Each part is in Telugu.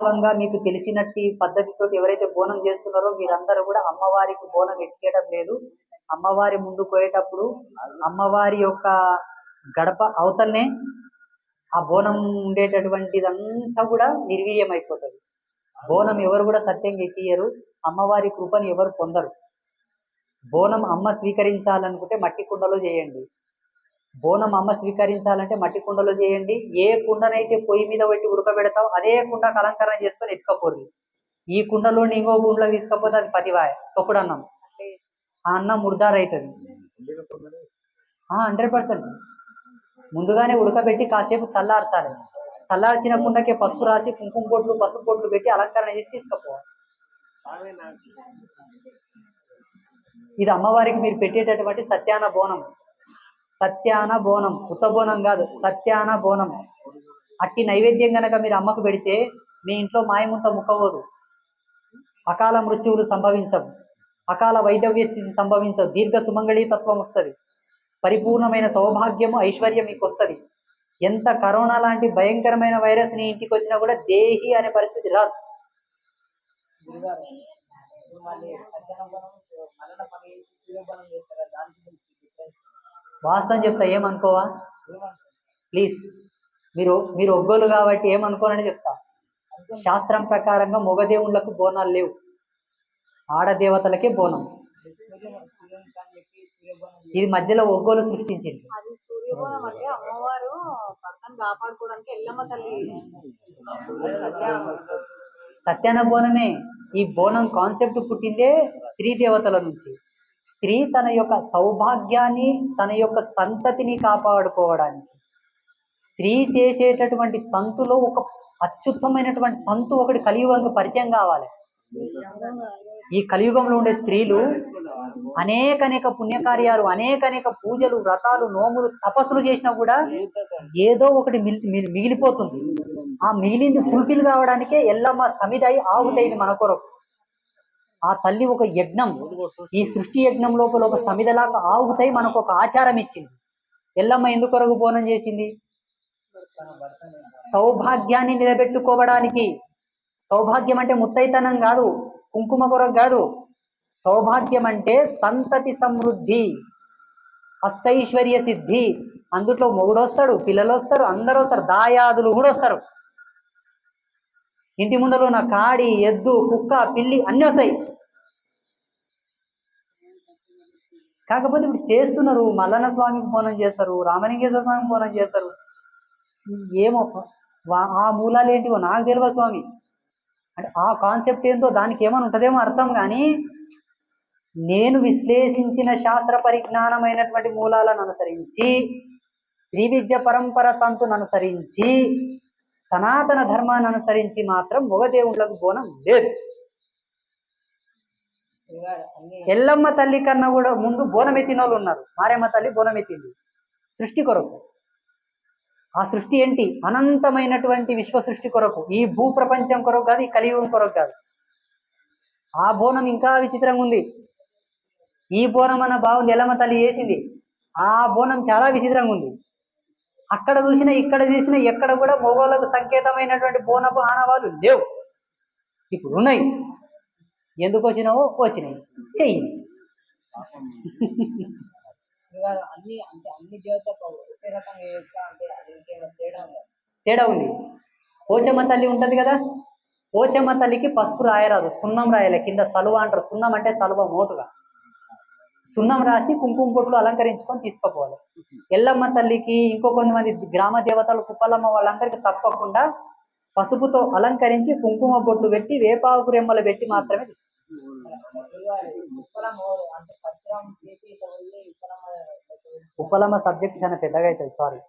వాస్తవంగా మీకు తెలిసినట్టు పద్ధతితో ఎవరైతే బోనం చేస్తున్నారో మీరందరూ కూడా అమ్మవారికి బోనం ఎక్కేయడం లేదు. అమ్మవారి ముందు పోయేటప్పుడు అమ్మవారి యొక్క గడప అవతలనే ఆ బోనం ఉండేటటువంటిదంతా కూడా నిర్వీర్యం అయిపోతుంది బోనం ఎవరు కూడా సత్యంగా ఎక్కియరు అమ్మవారి కృపను ఎవరు పొందరు. బోనం అమ్మ స్వీకరించాలనుకుంటే మట్టి కుండలో చేయండి. బోనం అమ్మ స్వీకరించాలంటే మట్టి కుండలో చేయండి. ఏ కుండనైతే పొయ్యి మీద పెట్టి ఉడకబెడతావు అదే కుండకు అలంకరణ చేసుకొని ఎత్తుకపోరు ఈ కుండలో ఇంకో కుండలో తీసుకపోతే అది పదివాయ తొక్కుడు అన్నం ఆ అన్నం ముర్దారైతుంది హండ్రెడ్ పర్సెంట్. ముందుగానే ఉడకబెట్టి కాసేపు చల్లార్చాలి. చల్లార్చిన కుండకే పసుపు రాసి కుంకుమ పొట్లు పసుపు బొట్లు పెట్టి అలంకరణ చేసి తీసుకపోవాలి ఇది అమ్మవారికి మీరు పెట్టేటటువంటి సత్యాన బోనం. సత్యాన బోనం కుతబోనం కాదు సత్యాన బోనం అట్టి నైవేద్యం గనక మీరు అమ్మకు పెడితే మీ ఇంట్లో మాయముంత ముక్కవోదు. అకాల మృత్యువులు సంభవించవు. అకాల వైదవ్య స్థితి సంభవించవు దీర్ఘ సుమంగళీ తత్వం వస్తుంది. పరిపూర్ణమైన సౌభాగ్యము ఐశ్వర్యం మీకు వస్తుంది ఎంత కరోనా లాంటి భయంకరమైన వైరస్ నీ ఇంటికి వచ్చినా కూడా దేహి అనే పరిస్థితి రాదు. మళ్ళీ వాస్తవం చెప్తా ఏమనుకోవా? ప్లీజ్ మీరు మీరు ఒగ్గోలు కాబట్టి ఏమనుకోనని చెప్తా. శాస్త్రం ప్రకారంగా మొగదేవుళ్ళకు బోనాలు లేవు. ఆడదేవతలకే బోనం. ఇది మధ్యలో ఒగ్గోలు సృష్టించింది. అది సూర్యబోనం అంటే అమ్మవారు కాపాడుకోవడానికి ఎల్లమ్మ తల్లి. సత్యాన బోనమే. ఈ బోనం కాన్సెప్ట్ పుట్టిందే స్త్రీ దేవతల నుంచి. స్త్రీ తన యొక్క సౌభాగ్యాన్ని తన యొక్క సంతతిని కాపాడుకోవడానికి. స్త్రీ చేసేటటువంటి తంతులో ఒక అత్యుత్తమైనటువంటి తంతు ఒకటి కలియుగంకు పరిచయం కావాలి. ఈ కలియుగంలో ఉండే స్త్రీలు అనేక అనేక పుణ్యకార్యాలు అనేక అనేక పూజలు వ్రతాలు నోములు తపస్సులు చేసినా కూడా ఏదో ఒకటి మిగిలిపోతుంది. ఆ మిగిలింది ఫుల్ఫిల్ కావడానికే ఎల్లమ్మ సమిదై ఆవుతైంది మన కొరకు. ఆ తల్లి ఒక యజ్ఞం. ఈ సృష్టి యజ్ఞం లోపల ఒక సమిదలాగా ఆవుతై మనకు ఒక ఆచారం ఇచ్చింది. ఎల్లమ్మ ఎందుకు కొరకు బోనం చేసింది? సౌభాగ్యాన్ని నిలబెట్టుకోవడానికి. సౌభాగ్యం అంటే ముత్తైతనం కాదు కుంకుమ కొరకు కాదు. సౌభాగ్యం అంటే సంతతి సమృద్ధి హస్తైశ్వర్య సిద్ధి. అందుట్లో మొగుడు వస్తాడు పిల్లలు వస్తారు అందరూ వస్తారు దాయాదులు కూడా వస్తారు. ఇంటి ముందర ఉన్న కాడి ఎద్దు కుక్క పిల్లి అన్నీ వస్తాయి. కాకపోతే ఇప్పుడు చేస్తున్నారు మల్లన్న స్వామికి బోనం చేస్తారు రామలింగేశ్వర స్వామికి బోనం చేస్తారు. ఏమో ఆ మూలాలు ఏంటివో నాకు తెలియదు స్వామి. అంటే ఆ కాన్సెప్ట్ ఏంటో దానికి ఏమైనా ఉంటుందేమో అర్థం కానీ నేను విశ్లేషించిన శాస్త్ర పరిజ్ఞానమైనటువంటి మూలాలను అనుసరించి శ్రీ విద్య పరంపర తంతును అనుసరించి సనాతన ధర్మాన్ని అనుసరించి మాత్రం మొగదేవుళ్ళకు బోనం లేదు. ఎల్లమ్మ తల్లి కన్నా కూడా ముందు బోనమెత్తిన వాళ్ళు ఉన్నారు. మారేమ్మ తల్లి బోనం ఎత్తింది సృష్టి కొరకు. ఆ సృష్టి ఏంటి? అనంతమైనటువంటి విశ్వ సృష్టి కొరకు. ఈ భూ ప్రపంచం కొరకు కాదు ఈ కలియుగం కొరకు కాదు. ఆ బోనం ఇంకా విచిత్రంగా ఉంది. ఈ బోనం అన్న బాగుంది ఎల్లమ్మ తల్లి చేసింది. ఆ బోనం చాలా విచిత్రంగా ఉంది. అక్కడ చూసినా ఇక్కడ చూసినా ఎక్కడ కూడా మొగోళ్ళకు సంకేతమైనటువంటి బోనపు ఆనవాళ్ళు లేవు. ఇప్పుడు ఉన్నాయి. ఎందుకు వచ్చినావో వచ్చినాయి. చెయ్యి. అన్ని అంటే అన్ని తేడా ఉంది. పోచమ్మ తల్లి ఉంటది కదా? పోచమ్మ తల్లికి పసుపు రాయరాదు. సున్నం రాయాలి. కింద సలువ అంటారు. సున్నం అంటే సలువ మోటుగా. సున్నం రాసి కుంకుమ బొట్లు అలంకరించుకొని తీసుకుపోవాలి. ఎల్లమ్మ తల్లికి ఇంకో కొంతమంది గ్రామ దేవతలు కుప్పలమ్మ వాళ్ళందరికీ తప్పకుండా పసుపుతో అలంకరించి కుంకుమ బొట్లు పెట్టి వేపాకు రెమ్మలు పెట్టి మాత్రమే ఉప్పలమ్మ సబ్జెక్ట్ చాలా పెద్దగా అవుతుంది సారీ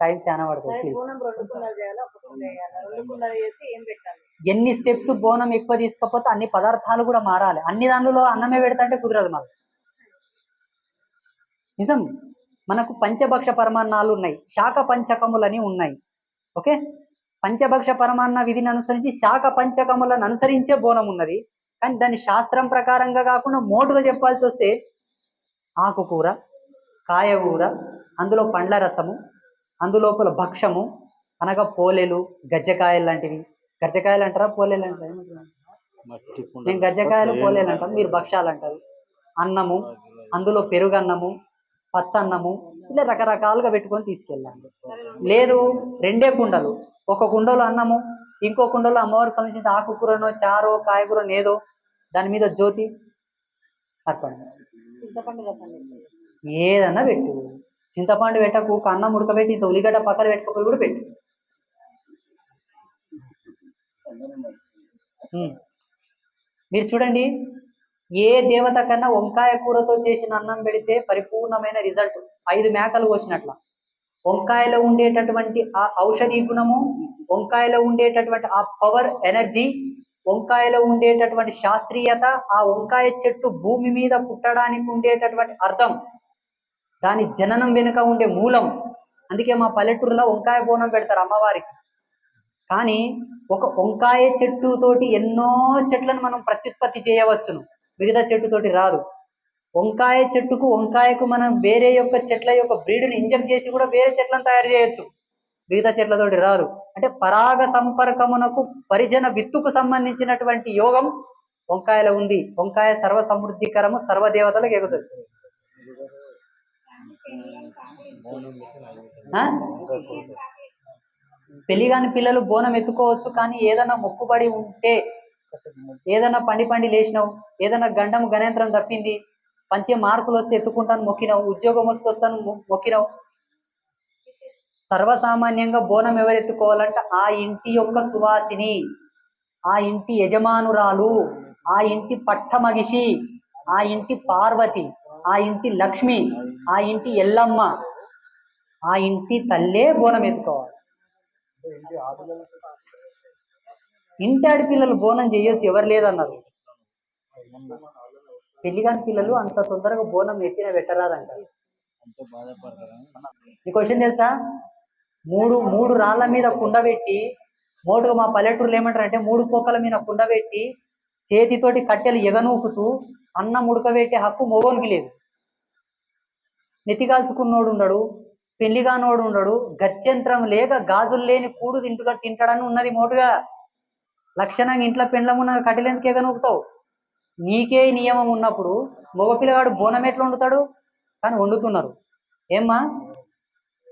టైం చాలా పడుతుంది ఎన్ని స్టెప్స్ బోనం ఎక్కువ తీసుకపోతే అన్ని పదార్థాలు కూడా మారాలి. అన్ని దానిలో అన్నమే పెడతంటే కుదరదు మాకు. నిజం? మనకు పంచభక్ష పరమాన్నాలు ఉన్నాయి. శాఖ పంచకములని ఉన్నాయి. ఓకే? పంచభక్ష పరమాన్న విధిని అనుసరించి శాఖ పంచకములను అనుసరించే బోనం ఉన్నది. కానీ దాన్ని శాస్త్రం ప్రకారంగా కాకుండా మోటుగా చెప్పాల్సి వస్తే ఆకుకూర కాయగూర అందులో పండ్ల రసము అందులోపల భక్షము అనగా పోలేలు గజ్జకాయలు లాంటివి. గజ్జకాయలు అంటారా పోలేలు అంటారా మేము గజ్జకాయలు పోలేలు అంటాం మీరు భక్ష్యాలు అంటారు అన్నము అందులో పెరుగు అన్నము పచ్చ అన్నము ఇలా రకరకాలుగా పెట్టుకొని తీసుకెళ్ళండి. లేదు రెండే కుండలు. ఒక కుండలో అన్నము ఇంకో కుండలో అమ్మవారికి సంబంధించిన ఆకుకూరనో చారో కాయకూరనో ఏదో దాని మీద జ్యోతి అర్పణ. ఏదన్నా పెట్టు. చింతపండు పెట్టకు ఒక అన్నం ఉడకబెట్టి ఇంత ఉల్లిగడ్డ పక్కన పెట్టుకోకపోయి కూడా పెట్టు. మీరు చూడండి ఏ దేవత కన్నా వంకాయ కూరతో చేసిన అన్నం పెడితే పరిపూర్ణమైన రిజల్ట్. ఐదు మేకలు కోసినట్ల. వంకాయలో ఉండేటటువంటి ఆ ఔషధీ గుణము వంకాయలో ఉండేటటువంటి ఆ పవర్ ఎనర్జీ వంకాయలో ఉండేటటువంటి శాస్త్రీయత ఆ వంకాయ చెట్టు భూమి మీద పుట్టడానికి ఉండేటటువంటి అర్థం దాని జననం వెనుక ఉండే మూలం. అందుకే మా పల్లెటూరులో వంకాయ బోనం పెడతారు అమ్మవారికి. కానీ ఒక వంకాయ చెట్టు తోటి ఎన్నో చెట్లను మనం ప్రత్యుత్పత్తి చేయవచ్చును. మిగతా చెట్టుతోటి రాదు. వంకాయ చెట్టుకు వంకాయకు మనం వేరే యొక్క చెట్ల యొక్క బ్రీడ్ని ఇంజెక్ట్ చేసి కూడా వేరే చెట్లను తయారు చేయొచ్చు. మిగతా చెట్లతోటి రాదు. అంటే పరాగ సంపర్కమునకు పరిజన విత్తుకు సంబంధించినటువంటి యోగం వంకాయలో ఉంది. వంకాయ సర్వ సమృద్ధికరము సర్వదేవతలకు ఎగుతుంది పెళ్ళిగాని పెళ్ళి కాని పిల్లలు బోనం ఎత్తుకోవచ్చు కానీ ఏదైనా మొక్కుబడి ఉంటే ఏదైనా పండి పండి లేచినావు ఏదైనా గండం గణేంద్రం తప్పింది పంచే మార్కులు వస్తే ఎత్తుకుంటాను మొక్కినావు ఉద్యోగం వస్తే వస్తాను మొక్కినావు. సర్వసామాన్యంగా బోనం ఎవరు ఎత్తుకోవాలంటే ఆ ఇంటి యొక్క సువాసిని ఆ ఇంటి యజమానురాలు ఆ ఇంటి పట్టమగిషి ఆ ఇంటి పార్వతి ఆ ఇంటి లక్ష్మి ఆ ఇంటి ఎల్లమ్మ ఆ ఇంటి తల్లే బోనం ఎత్తుకోవాలి. ఇంటి ఆడపిల్లలు బోనం చేయొచ్చు ఎవరు లేదన్నారు. పెళ్ళి కాని పిల్లలు అంత తొందరగా బోనం ఎత్తిన పెట్టరాదంట. ఈ క్వశ్చన్ తెలుసా? మూడు మూడు రాళ్ళ మీద కుండ పెట్టి మోటుగా మా పల్లెటూరులో ఏమంటారంటే మూడు పోకల మీద కుండ పెట్టి చేతితోటి కట్టెలు ఎగనూకుతూ అన్నం ఉడకబెట్టే హక్కు మొగోనికి లేదు. నెత్తి కాల్చుకున్నోడు ఉండడు పెళ్ళిగానోడు ఉండడు గత్యంతరం లేక గాజులు లేని కూడు తింటుగా తింటాడని ఉన్నది మోటుగా. లక్షణంగా ఇంట్లో పెండ్లమున్న కట్టెలు ఎందుకు ఎగనూకుతావు నీకే నియమం ఉన్నప్పుడు మగపిల్లగాడు బోనం ఎట్లా వండుతాడు? కానీ వండుతున్నారు. ఏమ్మా?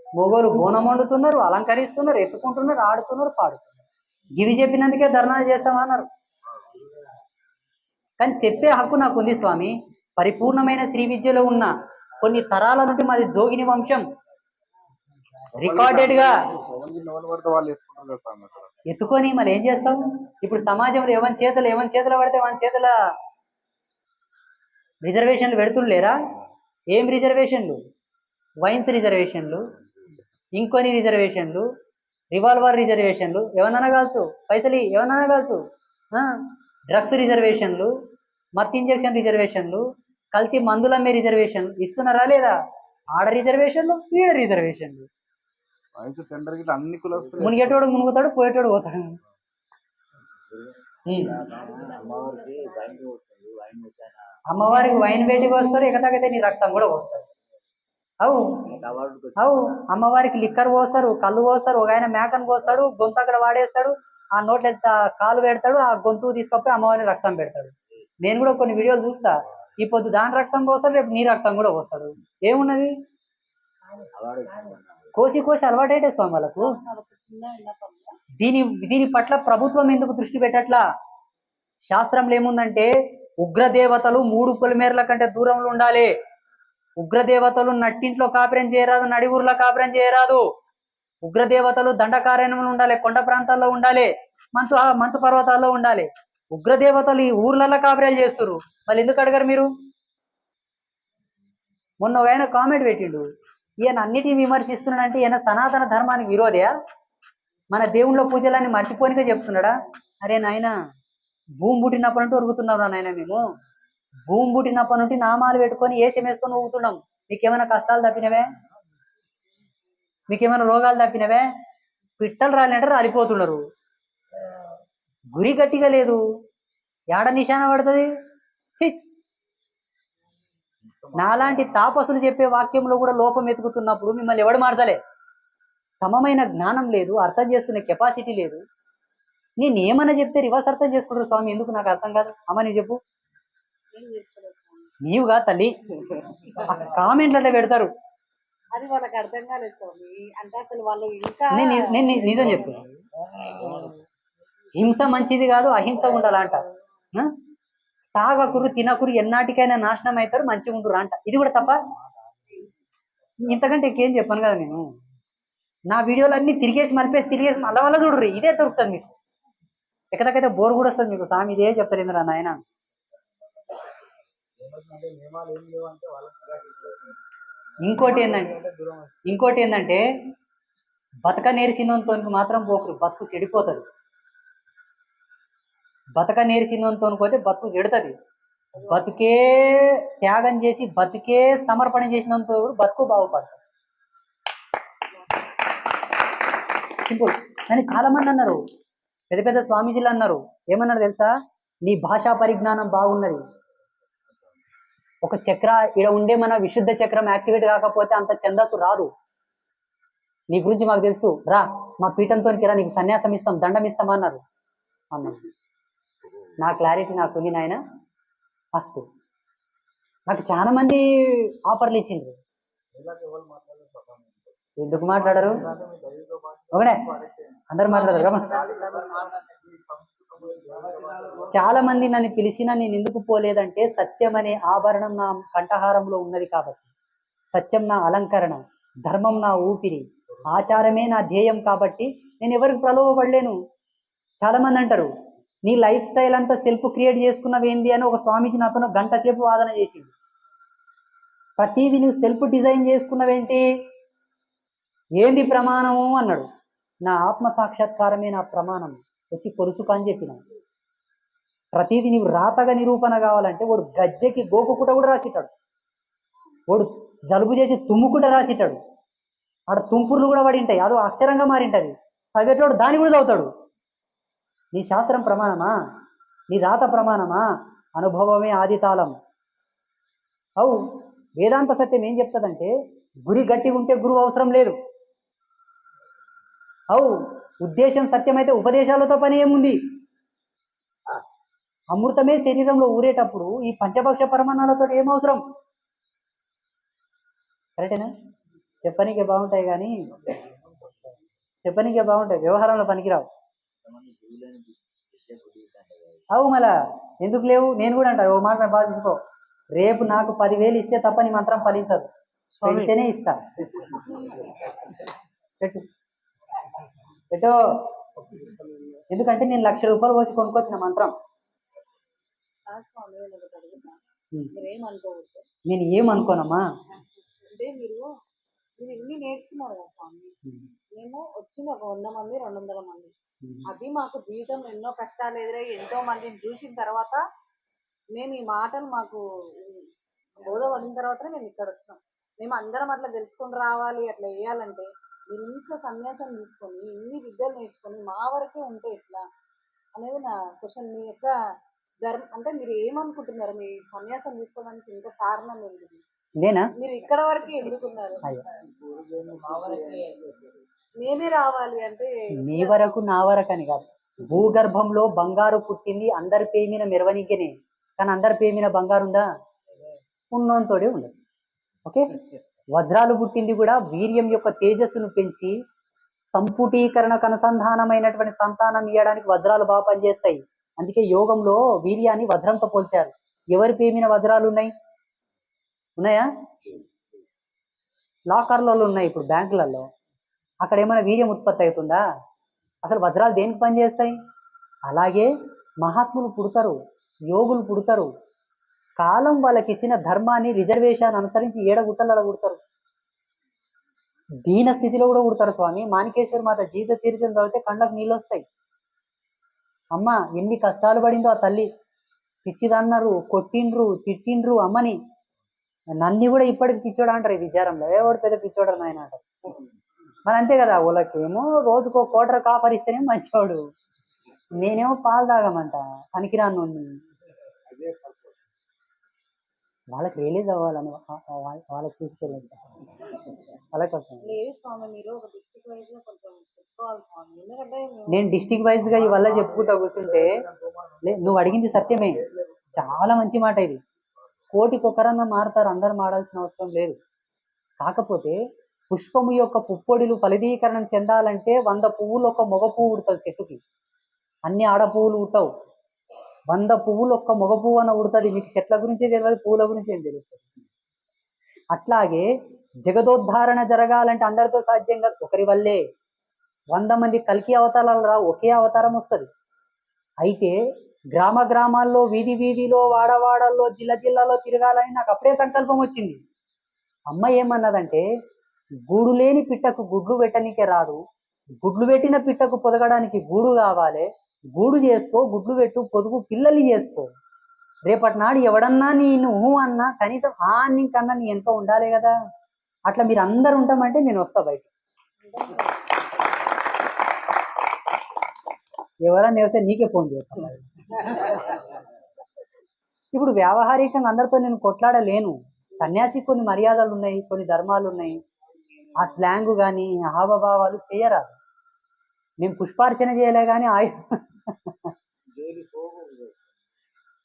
మొగోరు బోనం వండుతున్నారు అలంకరిస్తున్నారు ఎత్తుకుంటున్నారు ఆడుతున్నారు పాడుతున్నారు. గివి చెప్పినందుకే ధర్నాలు చేస్తామన్నారు కానీ చెప్పే హక్కు నాకు ఉంది స్వామి. పరిపూర్ణమైన శ్రీ విద్యలో ఉన్న కొన్ని తరాల నుండి మాది జోగిని వంశం రికార్డెడ్గా ఎవరికి ఎవరు పడితే వాళ్ళు వేసుకుంటారు కదా స్వామి అక్కడ ఎత్తుకొని మళ్ళీ ఏం చేస్తాం ఇప్పుడు సమాజంలో ఎవరి చేతులు ఎవరి చేతులు పడితే మన చేతుల రిజర్వేషన్లు పెడుతుండలేరా? ఏం రిజర్వేషన్లు వైన్స్ రిజర్వేషన్లు ఇంకొని రిజర్వేషన్లు రివాల్వర్ రిజర్వేషన్లు ఏమన్నా కావచ్చు పైసలు ఏమన్నా కావచ్చు డ్రగ్స్ రిజర్వేషన్లు మత్ ఇంజెక్షన్ రిజర్వేషన్లు కల్తీ మందులు అమ్మే రిజర్వేషన్ ఇస్తున్నారా లేదా? ఆడ రిజర్వేషన్లు ఈడ రిజర్వేషన్లు వయసు టెండర్ గిట్ల అన్ని మునిగేటోడు మునుగుతాడు పోయేటోడు పోతాడు. అమ్మవారికి వైన్ వస్తుంది వైన్ వచ్చాయన అమ్మవారికి వైన్ వేటికి వస్తారు ఎగతాగితే నీ రక్తం కూడా పోస్తారు. అవు. అవు. అమ్మవారికి లిక్కర్ పోస్తారు కళ్ళు పోస్తారు ఒక ఆయన మేకను పోస్తాడు గొంతు అక్కడ వాడేస్తాడు ఆ నోట్లో ఎంత కాలు పెడతాడు ఆ గొంతు తీసుకొచ్చి అమ్మవారిని రక్తం పెడతాడు. నేను కూడా కొన్ని వీడియోలు చూస్తా. ఈ పొద్దు దాని రక్తం పోస్తాడు రేపు నీ రక్తం కూడా పోస్తాడు. ఏమున్నది? అవార్డు కోసి కోసి అలవాటైతే స్వామి వాళ్ళకు దీని దీని పట్ల ప్రభుత్వం ఎందుకు దృష్టి పెట్టట్లా? శాస్త్రంలో ఏముందంటే ఉగ్రదేవతలు మూడు పొలిమేరల కంటే దూరంలో ఉండాలి. ఉగ్రదేవతలు నట్టింట్లో కాపురం చేయరాదు నడిఊర్లో కాపురం చేయరాదు. ఉగ్రదేవతలు దండకారణ్యంలో ఉండాలి కొండ ప్రాంతాల్లో ఉండాలి మంచు మంచు పర్వతాల్లో ఉండాలి. ఉగ్రదేవతలు ఈ ఊర్లలో కాపురాలు చేస్తున్నారు మళ్ళీ ఎందుకు అడగరు మీరు? మొన్న ఒక ఆయన కామెంట్ పెట్టిండు. ఈయన అన్నిటిని విమర్శిస్తున్నాడంటే ఈయన సనాతన ధర్మానికి విరోధయా? మన దేవుళ్ళ పూజలన్నీ మర్చిపోనిగా చెప్తున్నాడా? అరే నాయన భూమి పుట్టినప్పటి నుండి ఉరుగుతున్నాం నాయన మేము. భూమి పుట్టినప్పటి నుండి నామాలు పెట్టుకొని ఏసం వేసుకొని ఊగుతున్నాం మీకేమైనా కష్టాలు తప్పినవే? మీకేమైనా రోగాలు తప్పినవే? పిట్టలు రాలంటే రాలిపోతున్నారు. గురి గట్టిగా లేదు. ఏడ నిశాన పడుతుంది? నాలాంటి తాపసులు చెప్పే వాక్యంలో కూడా లోపం ఎతుకుతున్నప్పుడు మిమ్మల్ని ఎవడు మార్చలే? సమమైన జ్ఞానం లేదు అర్థం చేసుకునే కెపాసిటీ లేదు. నేను ఏమన్నా చెప్తే రివర్స్ అర్థం చేసుకుంటారు స్వామి. ఎందుకు? నాకు అర్థం కాదు. అమ్మ నీ చెప్పు. నీవుగా తల్లి. కామెంట్లలో పెడతారు. అది వాళ్ళకి అర్థం కాలేదు స్వామి. అంటే అసలు వాళ్ళు ఇంకా నేను నిజం చెప్తున్నా హింస మంచిది కాదు అహింస ఉండాలంట? తాగకురు తినకురు ఎన్నాటికైనా నాశనం అవుతారు మంచిగా ఉండరు అంట. ఇది కూడా తప్ప? ఇంతకంటే ఇంకేం చెప్పాను కదా నేను. నా వీడియోలు అన్ని తిరిగేసి మలిపేసి తిరిగేసి మళ్ళా వల్ల చూడరు ఇదే దొరుకుతుంది మీకు. ఎక్కడికైతే బోర్ కూడా వస్తుంది మీకు స్వామి ఇదే చెప్తారు రా నాయన. ఇంకోటి ఏంటంటే ఇంకోటి ఏంటంటే బతక నేర్చినంతో మాత్రం పోకరు బతుకు చెడిపోతుంది. బతక నేర్చినంతో పోతే బతుకు చెడుతుంది బతుకే త్యాగం చేసి బతుకే సమర్పణ చేసినంత బతుకు బాగుపడతారు సింపుల్. కానీ చాలా మంది అన్నారు పెద్ద పెద్ద స్వామీజీలు అన్నారు ఏమన్నారు తెలుసా? నీ భాషా పరిజ్ఞానం బాగున్నది. ఒక చక్ర ఇక్కడ ఉండే మన విశుద్ధ చక్రం యాక్టివేట్ కాకపోతే అంత ఛందస్సు రాదు. నీ గురించి మాకు తెలుసు. రా మా పీఠంతో రా నీకు సన్యాసం ఇస్తాం దండం ఇస్తాం అన్నారు. అన్నాడు నా క్లారిటీ నాకు ఉంది నాయన. ఫస్ట్. నాకు చాలా మంది ఆఫర్లు ఇచ్చిండ్రు. ఎందుకు మాట్లాడరు? ఒకడే. అందరు మాట్లాడరు చాలా మంది నన్ను పిలిచినా నేను ఎందుకు పోలేదంటే సత్యం అనే ఆభరణం నా కంఠహారంలో ఉన్నది కాబట్టి. సత్యం నా అలంకరణ ధర్మం నా ఊపిరి ఆచారమే నా ధ్యేయం కాబట్టి నేను ఎవరికి ప్రలోభపడలేను. చాలా మంది అంటారు నీ లైఫ్ స్టైల్ అంతా సెల్ఫ్ క్రియేట్ చేసుకున్నవి ఏంది అని ఒక స్వామీజీ నాతో గంట సేపు వాదన చేసింది ప్రతిదీ నువ్వు సెల్ఫ్ డిజైన్ చేసుకున్నవేంటి? ఏంది ప్రమాణము? అన్నాడు. నా ఆత్మ సాక్షాత్కారమే నా ప్రమాణం వచ్చి కొలుసుక అని చెప్పిన. ప్రతిదీ నీవు రాతగా నిరూపణ కావాలంటే వాడు గజ్జెకి గోకుకుట కూడా రాసిటాడు వాడు జలుబు చేసి తుమ్ముకుంట రాసిటాడు ఆడ తుంపుర్లు కూడా పడి ఉంటాయి అదో అక్షరంగా మారింటది. చదివేటోడు దాన్ని కూడా చదువుతాడు. నీ శాస్త్రం ప్రమాణమా? నీ రాత ప్రమాణమా? అనుభవమే ఆదితాళం. అవు వేదాంత సత్యం ఏం చెప్తుందంటే గురి గట్టి ఉంటే గురువు అవసరం లేదు. అవు ఉద్దేశం సత్యమైతే ఉపదేశాలతో పని ఏముంది? అమృతమే శరీరంలో ఊరేటప్పుడు ఈ పంచభక్ష పరమాణాలతో ఏమవసరం అవసరం? కరెక్టేనా? చెప్పనీకే బాగుంటాయి కానీ చెప్పనీకే బాగుంటాయి. వ్యవహారంలో పనికిరావు. అవు మళ్ళా. ఎందుకు లేవు? నేను కూడా అంటా ఓ మాట బాగా చూసుకో రేపు నాకు పదివేలు ఇస్తే తప్ప నీ మంత్రం ఫలించదు. పెడితేనే ఇస్తా. పెట్టు. పెట్టు. ఎందుకంటే నేను లక్ష రూపాయలు పోసి కొనుక్కొచ్చిన మంత్రం. నేను ఏమనుకోనమ్మా? మీరు ఇన్ని నేర్చుకున్నారు కదా స్వామి. మేము వచ్చింది ఒక వంద మంది రెండు వందల మంది. అది మాకు జీవితం ఎన్నో కష్టాలు ఎదురై ఎంతో మందిని చూసిన తర్వాత మేము ఈ మాటలు మాకు బోధపడిన తర్వాతనే మేము ఇక్కడ వచ్చినాం. మేము అందరం అట్లా తెలుసుకొని రావాలి అట్లా వేయాలంటే మీరు ఇంత సన్యాసం తీసుకొని ఇన్ని విద్యలు నేర్చుకొని మా వరకే ఉంటే ఎట్లా అనేది నా క్వశ్చన్ మీ యొక్క ధర్మ అంటే మీరు ఏమనుకుంటున్నారు? మీ సన్యాసం తీసుకోవడానికి ఇంత కారణం ఏంటి నేనా మీరు ఇక్కడ వరకే ఎందుకున్నారు. మా మేమే రావాలి అంటే నీ వరకు నా వరకు అని కాదు. భూగర్భంలో బంగారు పుట్టింది అందరి పేరు మీద మెరవనికనే. కానీ అందరి పేరు మీద బంగారు ఉందా? ఉన్నోంతోడే ఉండదు ఓకే? వజ్రాలు పుట్టింది కూడా వీర్యం యొక్క తేజస్సును పెంచి సంపుటీకరణకు అనుసంధానమైనటువంటి సంతానం ఇవ్వడానికి వజ్రాలు బాగా పనిచేస్తాయి. అందుకే యోగంలో వీర్యాన్ని వజ్రంతో పోల్చారు. ఎవరి పేరు మీద వజ్రాలు ఉన్నాయి? ఉన్నాయా? లాకర్లలో ఉన్నాయి ఇప్పుడు బ్యాంకులలో. అక్కడ ఏమైనా వీర్యం ఉత్పత్తి అవుతుందా? అసలు వజ్రాలు దేనికి పనిచేస్తాయి? అలాగే మహాత్ములు పుడతారు యోగులు పుడతారు. కాలం వాళ్ళకి ఇచ్చిన ధర్మాన్ని రిజర్వేషన్ అనుసరించి ఏడ గుట్టలలో పుడతారు దీన స్థితిలో కూడా పుడతారు స్వామి. మాణికేశ్వరి మాత జీవిత తీర్థం చదివితే కళ్ళకు నీళ్ళు వస్తాయి. అమ్మ ఎన్ని కష్టాలు పడిందో ఆ తల్లి. పిచ్చిదన్నారు కొట్టిండ్రు తిట్టిండ్రు అమ్మని. నన్ను కూడా ఇప్పటికి పిచ్చోడు అంటారు ఈ విచారంలో. ఎవడు పెద్ద పిచ్చోడు నాయన అంటారు. మరి అంతే కదా వాళ్ళకేమో రోజుకో కోటర్ కాపర్ ఇస్తేనే మంచివాడు నేనేమో పాలు తాగమంట పనికిరాను. వాళ్ళకి రిలీజ్ అవ్వాలని వాళ్ళకి స్వామి ఎందుకంటే మేము నేను డిస్టిక్ వైజ్గా ఇవల్ల చెప్పుకుంటా కూర్చుంటే నువ్వు అడిగింది సత్యమే. చాలా మంచి మాట ఇది. కోటికి ఒకరన్నా మారుతారు అందరు మారాల్సిన అవసరం లేదు. కాకపోతే పుష్పము యొక్క పుప్పొడిలు ఫలదీకరణం చెందాలంటే వంద పువ్వులు ఒక మొగ పువ్వు ఉడుతుంది చెట్టుకి. అన్ని ఆడ పువ్వులు ఉట్టవు. వంద పువ్వులు ఒక్క మొగ పువ్వు అన్న ఉడుతుంది. మీకు చెట్ల గురించి తెలియదు పువ్వుల గురించి ఏం తెలుస్తుంది? అట్లాగే జగదోద్ధారణ జరగాలంటే అందరితో సాధ్యంగా ఒకరి వల్లే. వంద మంది కలికి అవతారాలు రావు ఒకే అవతారం వస్తుంది. అయితే గ్రామ గ్రామాల్లో వీధి వీధిలో వాడవాడల్లో జిల్లా జిల్లాలో తిరగాలని నాకు అప్పుడే సంకల్పం వచ్చింది. అమ్మ ఏమన్నదంటే గూడు లేని పిట్టకు గుడ్లు పెట్టనీకే రాదు. గుడ్లు పెట్టిన పిట్టకు పొదగడానికి గూడు కావాలి. గూడు చేసుకో గుడ్లు పెట్టు పొదుగు పిల్లలు చేసుకో. రేపటి నాడు ఎవడన్నా నేను నువ్వు అన్నా కనీసం ఆ కన్నా నీ ఎంతో ఉండాలి కదా. అట్లా మీరు అందరు ఉంటామంటే నేను వస్తా బయట ఎవరన్నా వస్తే నీకే ఫోన్ చేస్తాను ఇప్పుడు వ్యావహారికంగా అందరితో నేను కొట్లాడలేను. సన్యాసి కొన్ని మర్యాదలు ఉన్నాయి కొన్ని ధర్మాలు ఉన్నాయి. ఆ స్లాంగ్ కానీ హావభావాలు చేయరా నేను పుష్పార్చన చేయలే కానీ ఆయ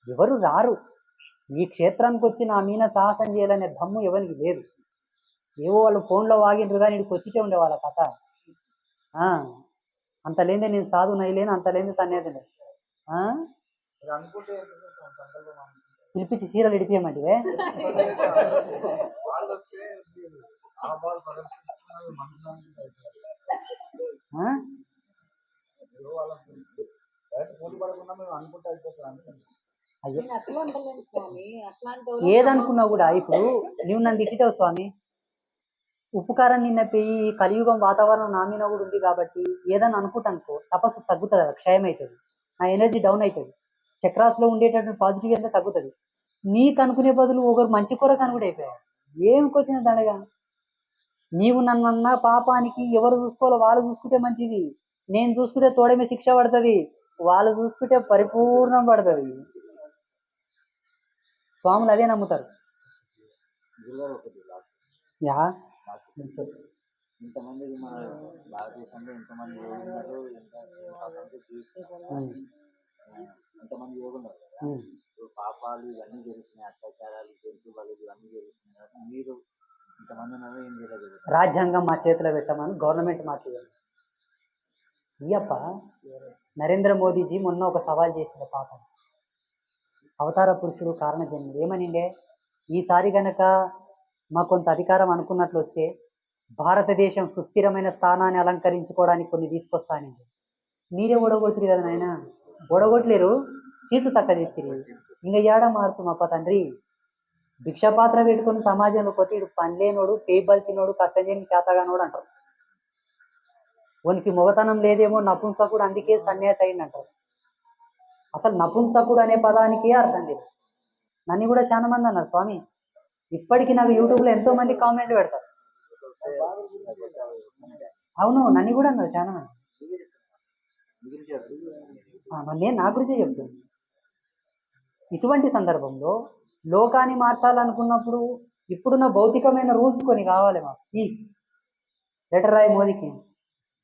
ఎవరు రారు. ఈ క్షేత్రానికి వచ్చి నా మీన సాహసం చేయాలనే దమ్ము ఎవరికి లేదు. ఏవో వాళ్ళు ఫోన్లో వాగిండ్రు కానీ ఇక్కడికి వచ్చిటే ఉండే వాళ్ళ కథ. అంత లేదే నేను సాధు నైలేను అంత లేని సన్యాసి ఆ? మీరు అనుకుంటే ఏంటంటే సంకల్పం అనుకుంటే. పిలిపించి చీరలు ఇడిపియమంటివే అట్లాంటి ఏదనుకున్నా కూడా ఇప్పుడు నువ్వు నన్ను తిట్టితావు స్వామి. ఉపకారం నిన్న పెయ్యి కలియుగం వాతావరణం నా మీద కూడా ఉంది కాబట్టి ఏదన్నా అనుకుంటా అనుకో తపస్సు తగ్గుతుంది కదా క్షయం అవుతుంది నా ఎనర్జీ డౌన్ అవుతుంది చక్రాస్లో ఉండేటటువంటి పాజిటివ్ అంతా తగ్గుతుంది. నీకు అనుకునే బదులు ఒకరు మంచి కొరకు అనుకుంటే అయిపోయాడు ఏమికొచ్చిన దండగా? నీవు నన్ను అన్న పాపానికి ఎవరు చూసుకోవాలో వాళ్ళు చూసుకుంటే మంచిది. నేను చూసుకుంటే తోడమే శిక్ష పడుతుంది. వాళ్ళు చూసుకుంటే పరిపూర్ణం పడుతుంది. స్వాములు అదే నమ్ముతారు. యా? ఇంతమంది మన భారతదేశంలో ఎంతమంది చూస్తున్నారు ఉమ్, ఎంతమంది ఉన్నారు కదా. ఉమ్. ఇప్పుడు పాపాలు ఇవన్నీ జరుగుతున్నాయి అత్యాచారాలు బలు ఇవన్నీ జరుగుతున్నాయి మీరు ఇంతమంది ఉన్నారు ఏం చేయలేదు రాజ్యాంగం మా చేతిలో పెట్టమని గవర్నమెంట్ మాట్లాడారు ఇయ్యప్ప నరేంద్ర మోదీజీ మొన్న ఒక సవాల్ చేసిన పాపం. అవతార పురుషుడు కారణజన్ముడు. ఏమనిండే? ఈసారి గనక మా కొంత అధికారం అనుకున్నట్లు వస్తే భారతదేశం సుస్థిరమైన స్థానాన్ని అలంకరించుకోవడానికి కొన్ని తీసుకొస్తానండి. మీరే ఓడగొట్టిరు కదా నాయన? ఓడగొట్టలేరు. సీట్లు తక్క తీసిరి. ఇంకా ఏడ మారుతు మా తండ్రి? భిక్షపాత్ర పెట్టుకుని సమాజంలో పోతే ఇడు పనిలేనోడు పేబల్సినోడు కష్టం చేయని చేతగానోడు అంటారు. వానికి మొగతనం లేదేమో నపుంసకుడు అందుకే సన్యాసి అయింది అంటారు అసలు నపుంసకుడు అనే పదానికే అర్థం లేదు. నన్ను కూడా చాలా మంది అన్నారు స్వామి. ఇప్పటికి నాకు యూట్యూబ్లో ఎంతో మంది కామెంట్ పెడతారు. అవును నన్ను కూడా అన్నారు చాలా మంది. నేను నా గురించే చెప్తాను ఇటువంటి సందర్భంలో లోకాన్ని మార్చాలనుకున్నప్పుడు ఇప్పుడున్న భౌతికమైన రూల్స్ కొన్ని కావాలి మాకు. ఈ లెటర్ రాయి మోదీకి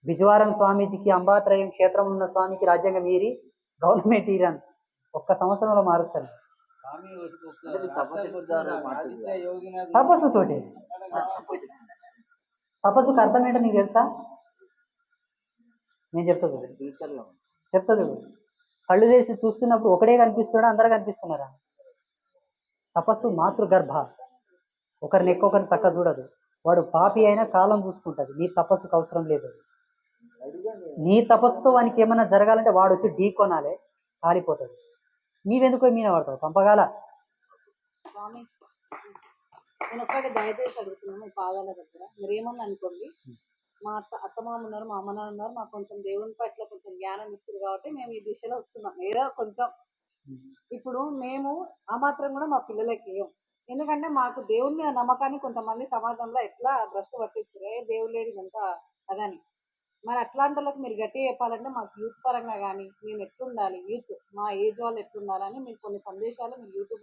బిజవారం స్వామీజీకి అంబాత్రయం క్షేత్రం ఉన్న స్వామికి రాజ్యాంగం మీరి గవర్నమెంట్ ఇరాన్ ఒక్క సంవత్సరంలో మారుస్తారు. తపస్సు తపస్సుతోటి తపస్సుకు అర్థం ఏంటో నీకు తెలుసా? నేను చెప్తా చూడు. చెప్తా కళ్ళు చేసి చూస్తున్నప్పుడు ఒకడే కనిపిస్తున్నాడా? అందరు కనిపిస్తున్నారా? తపస్సు మాతృగర్భ. ఒకరిని ఎక్కువ ఒకరిని తక్కువ చూడదు. వాడు పాపి అయినా కాలం చూసుకుంటది. నీ తపస్సుకు అవసరం లేదు. నీ తపస్సుతో వానికి ఏమైనా జరగాలంటే వాడు వచ్చి ఢీ కొనాలి కాలిపోతుంది నీవెందుకో మీన పడతావు? పంపగాల. స్వామి నేను ఒక్కటి దయచేసి అడుగుతున్నాను మీ పాదాల దగ్గర. మీరు ఏమన్నా అనుకోండి మా అత్త అత్తమామ ఉన్నారు మా అమ్మ నాన్న ఉన్నారు మాకు కొంచెం దేవుని పట్ల కొంచెం జ్ఞానం ఇచ్చారు కాబట్టి మేము ఈ దిశలో వస్తున్నాం. ఏదో కొంచెం ఇప్పుడు మేము ఆ మాత్రం కూడా మా పిల్లలకి ఇవ్వం ఎందుకంటే మాకు దేవుని మీద నమ్మకాన్ని కొంతమంది సమాజంలో ఎట్లా భ్రష్టు పట్టిస్తారు ఏ దేవుడు లేడు ఇదంతా అదని. మరి అట్లాంటి వాళ్ళకి మీరు గట్టిగా చెప్పాలంటే మాకు యూత్ పరంగా కానీ మేము ఎట్లుండాలి యూత్ మా ఏజ్ వాళ్ళు ఎట్లుండాలని మీరు కొన్ని సందేశాలు మీరు యూట్యూబ్లో